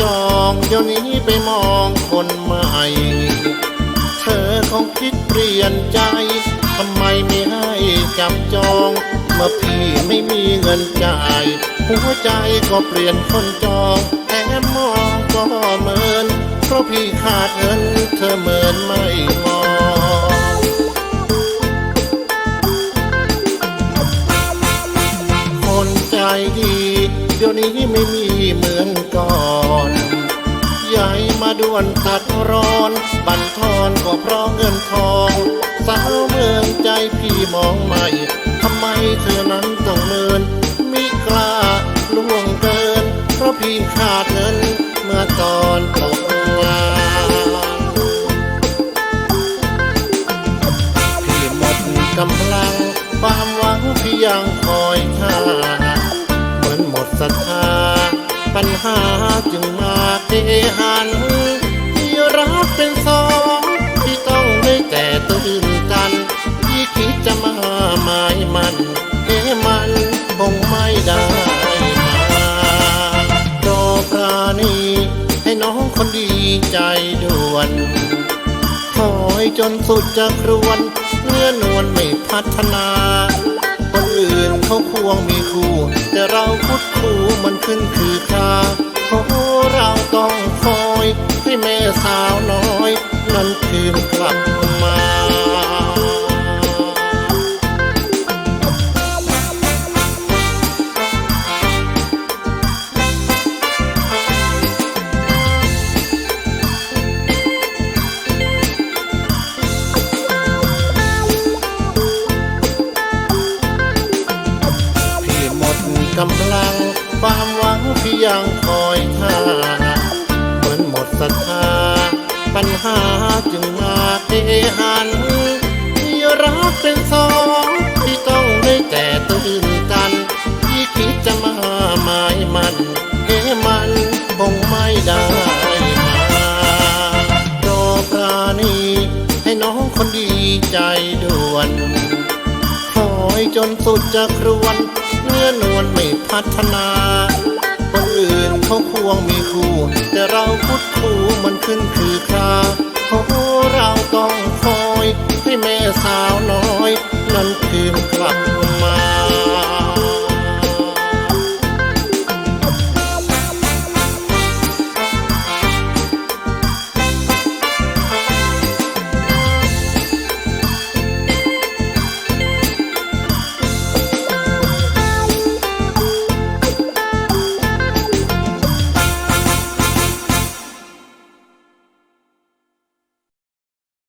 จองเดี๋ยวนี้ไปมองคนใหม่ เธอคงคิดเปลี่ยนใจทำไมไม่ให้จับจองเมื่อพี่ไม่มีเงินจ่าย หัวใจก็เปลี่ยนคนจองแอบมองก็เหมิน เพราะพี่ขาดเงินเธอเหมือนไม่มองคนใจดี เดี๋ยวนี้ไม่มีเหมือน ก่อนใหญ่มาด่วนตัดร้อน บันทอนก็เพราะเงินทอง สาวเมืองใจพี่มองใหม่ทำไมเธอนั้นต้องเมินมิกล้าล่วงเกิน เพราะพี่ขาดเงินเมื่อตอนตกงานพี่หมดกำลังความหวังพี่ยังคอย ดีใจด่วนคอยจนสุดจะครวน เนื้อนวลไม่พัฒนา คนอื่นเขาควงมีคู่ แต่เราพุดคู่มันขึ้นคือคาโอ้เราต้องคอย ให้แม่สาวน้อย นั้นคืนกลับ กำลังความหวังพี่ยังคอยท่าเหมือนหมดศรัทธา ปัญหาจึงมาเทหันที่รักเป็นสองที่ต้องได้แต่ตื่นกัน ที่คิดจะมาหมายมันเอ๊ะมันคงไม่ได้มาโดปราณีให้น้องคนดีใจด่วนคอยจนสุดจะครวน เนื้อนวลไม่พัฒนา คนอื่นเขาควงมีคู่ แต่เราพุดคู่มันขึ้นคือคราโอ้เราต้องคอยให้แม่สาว